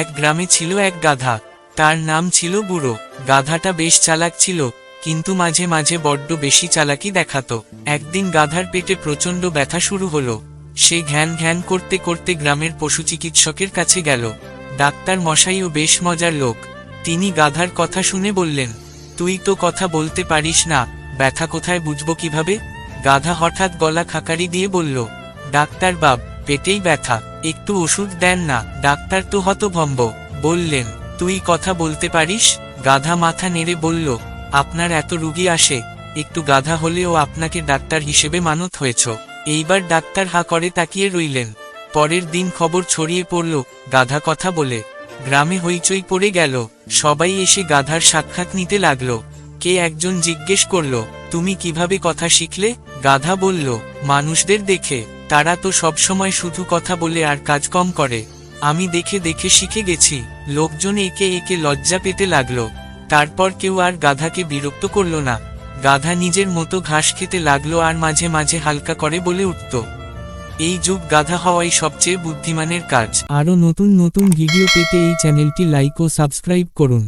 এক গ্রামে ছিল এক গাধা। তার নাম ছিল বুড়ো। গাধাটা বেশ চালাক ছিল, কিন্তু মাঝে মাঝে বড্ড বেশি চালাকি দেখাতো। একদিন গাধার পেটে প্রচণ্ড ব্যথা শুরু হলো। সে ঘ্যান ঘ্যান করতে করতে গ্রামের পশু চিকিৎসকের কাছে গেল। ডাক্তার মশাইও বেশ মজার লোক। তিনি গাধার কথা শুনে বললেন, তুই তো কথা বলতে পারিস না, ব্যথা কোথায় বুঝব কীভাবে? গাধা হঠাৎ গলা খাকারি দিয়ে বলল, ডাক্তার বাব পেটেই ব্যথা, একটু ওষুধ দেন না, ডাক্তার তো হতভম্ব, বললেন, তুই কথা বলতে পারিস? গাধা মাথা নেড়ে বলল, আপনার এত রুগী আসে, একটু গাধা হলেও আপনাকে ডাক্তার হিসেবে মানত হয়েছ। এইবার ডাক্তার হা করে তাকিয়ে রইলেন। পরের দিন খবর ছড়িয়ে পড়ল, গাধা কথা বলে, গ্রামে হইচই পড়ে গেল, সবাই এসে গাধার সাক্ষাৎ নিতে লাগল। কে একজন জিজ্ঞেস করল, তুমি কীভাবে কথা শিখলে? গাধা বলল, মানুষদের দেখে। তারা তো সবসময় শুধু কথা বলে আর কাজ কম করে। আমি দেখে দেখে শিখে গেছি, লোকজন একে একে লজ্জা পেতে লাগল। তারপর কেউ আর গাধাকে বিরক্ত করল না। গাধা নিজের মতো ঘাস খেতে লাগল আর মাঝে মাঝে হালকা করে বলে উঠত। এই যুগ গাধা হওয়াই সবচেয়ে বুদ্ধিমানের কাজ। আরও নতুন নতুন ভিডিও পেতে এই চ্যানেলটি লাইক ও সাবস্ক্রাইব করুন।